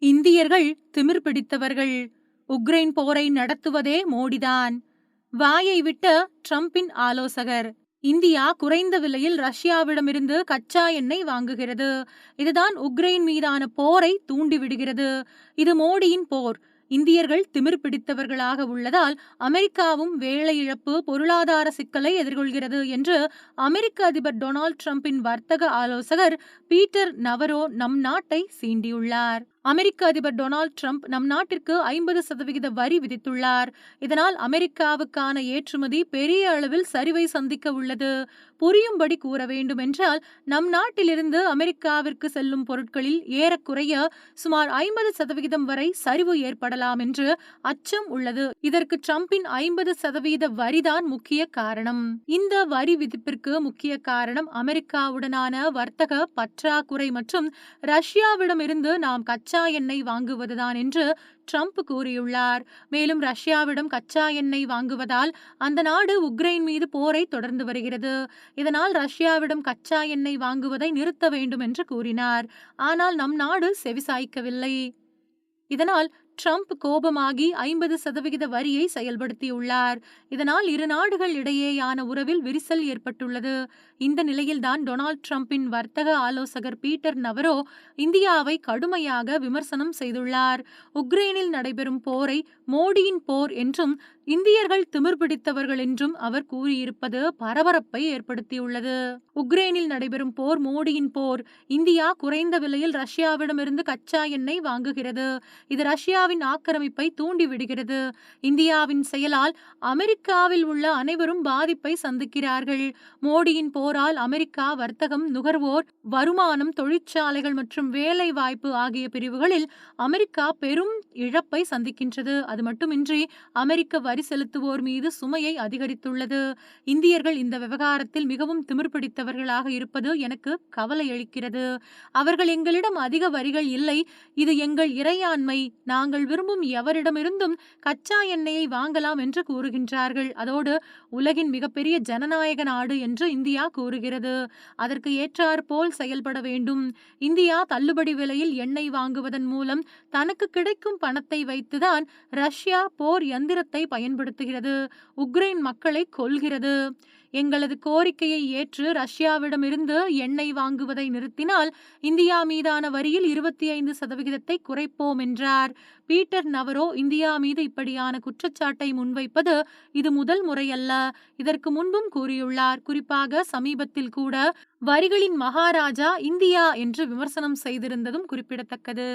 இந்தியர்கள் திமிர் பிடித்தவர்கள். உக்ரைன் போரை நடத்துவதே மோடிதான். வாயை விட்ட ட்ரம்பின் ஆலோசகர். இந்தியா குறைந்த விலையில் ரஷ்யாவிடமிருந்து கச்சா எண்ணெய் வாங்குகிறது. இதுதான் உக்ரைன் மீதான போரை தூண்டிவிடுகிறது. இது மோடியின் போர். இந்தியர்கள் திமிர் பிடித்தவர்களாக உள்ளதால் அமெரிக்காவும் வேலை இழப்பு பொருளாதார சிக்கலை எதிர்கொள்கிறது என்று அமெரிக்க அதிபர் டொனால்ட் ட்ரம்பின் வர்த்தக ஆலோசகர் பீட்டர் நவரோ நம் நாட்டை சீண்டியுள்ளார். அமெரிக்க அதிபர் டொனால்ட் ட்ரம்ப் நம் நாட்டிற்கு ஐம்பது சதவிகித வரி விதித்துள்ளார். இதனால் அமெரிக்காவுக்கான ஏற்றுமதி பெரிய அளவில் சரிவை சந்திக்க உள்ளது. புரியும்படி கூற வேண்டும் என்றால் நம் நாட்டிலிருந்து அமெரிக்காவிற்கு செல்லும் பொருட்களில் ஏறக்குறைய சுமார் ஐம்பது சதவிகிதம் வரை சரிவு ஏற்படலாம் என்று அச்சம் உள்ளது. இதற்கு ட்ரம்பின் ஐம்பது சதவீத வரிதான் முக்கிய காரணம். இந்த வரி விதிப்பிற்கு முக்கிய காரணம் அமெரிக்காவுடனான வர்த்தக பற்றாக்குறை மற்றும் ரஷ்யாவிடமிருந்து நாம் கச்ச கச்சா எண்ணெய் வாங்குவதுதான் என்று ட்ரம்ப் கூறியுள்ளார். மேலும் ரஷ்யாவிடம் கச்சா எண்ணெய் வாங்குவதால் அந்த நாடு உக்ரைன் மீது போரை தொடர்ந்து வருகிறது. இதனால் ரஷ்யாவிடம் கச்சா எண்ணெய் வாங்குவதை நிறுத்த வேண்டும் என்று கூறினார். ஆனால் நம் நாடு செவிசாய்க்கவில்லை. இதனால் ட்ரம்ப் கோபமாகி ஐம்பது சதவிகித வரியை செயல்படுத்தியுள்ளார். இதனால் இரு நாடுகள் இடையேயான உறவில் விரிசல் ஏற்பட்டுள்ளது. இந்த நிலையில்தான் டொனால்ட் ட்ரம்பின் வர்த்தக ஆலோசகர் பீட்டர் நவரோ இந்தியாவை கடுமையாக விமர்சனம் செய்துள்ளார். உக்ரைனில் நடைபெறும் போரை மோடியின் போர் என்றும் இந்தியர்கள் திமிர் பிடித்தவர்கள் என்றும் அவர் கூறியிருப்பது பரபரப்பை ஏற்படுத்தியுள்ளது. உக்ரைனில் நடைபெறும் போர் மோடியின் போர் இந்தியா குறைந்த விலையில் ரஷ்யாவிடமிருந்து கச்சா எண்ணெய் வாங்குகிறது. இது ரஷ்யாவின் ஆக்கிரமிப்பை தூண்டிவிடுகிறது. இந்தியாவின் செயலால் அமெரிக்காவில் உள்ள அனைவரும் பாதிப்பை சந்திக்கிறார்கள். மோடியின் போரால் அமெரிக்கா வர்த்தகம் நுகர்வோர் வருமானம் தொழிற்சாலைகள் மற்றும் வேலை வாய்ப்பு ஆகிய பிரிவுகளில் அமெரிக்கா பெரும் இழப்பை சந்திக்கின்றது. அது மட்டுமின்றி அமெரிக்க வரி செலுத்துவோர் மீது சுமையை அதிகரித்துள்ளது. இந்தியர்கள் இந்த விவகாரத்தில் மிகவும் திமிர் பிடித்தவர்களாக இருப்பது எனக்கு கவலை அளிக்கிறது. அவர்கள் எங்களிடம் அதிக வரிகள் இல்லை. இது எங்கள் இறையாண்மை. நாங்கள் விரும்பும் எவரிடமிருந்தும் கச்சா எண்ணெயை வாங்கலாம் என்று கூறுகின்றார்கள். அதோடு உலகின் மிகப்பெரிய ஜனநாயக நாடு என்று இந்தியா கூறுகிறது. அதற்கு ஏற்றாற்போல் செயல்பட வேண்டும். இந்தியா தள்ளுபடி விலையில் எண்ணெய் வாங்குவதன் மூலம் தனக்கு கிடைக்கும் பணத்தை வைத்துதான் ரஷ்யா போர் எந்திரத்தை பயன்படுத்துகிறது. உக்ரைன் மக்களை கொல்கிறது. எங்களது கோரிக்கையை ஏற்று ரஷ்யாவிடமிருந்து எண்ணெய் வாங்குவதை நிறுத்தினால் இந்தியா மீதான வரியில் இருபத்தி ஐந்து சதவிகிதத்தை குறைப்போம் என்றார். பீட்டர் நவரோ இந்தியா மீது இப்படியான குற்றச்சாட்டை முன்வைப்பது இது முதல் முறையல்ல. இதற்கு முன்பும் கூறியுள்ளார். குறிப்பாக சமீபத்தில் கூட வரிகளின் மகாராஜா இந்தியா என்று விமர்சனம் செய்திருந்ததும் குறிப்பிடத்தக்கது.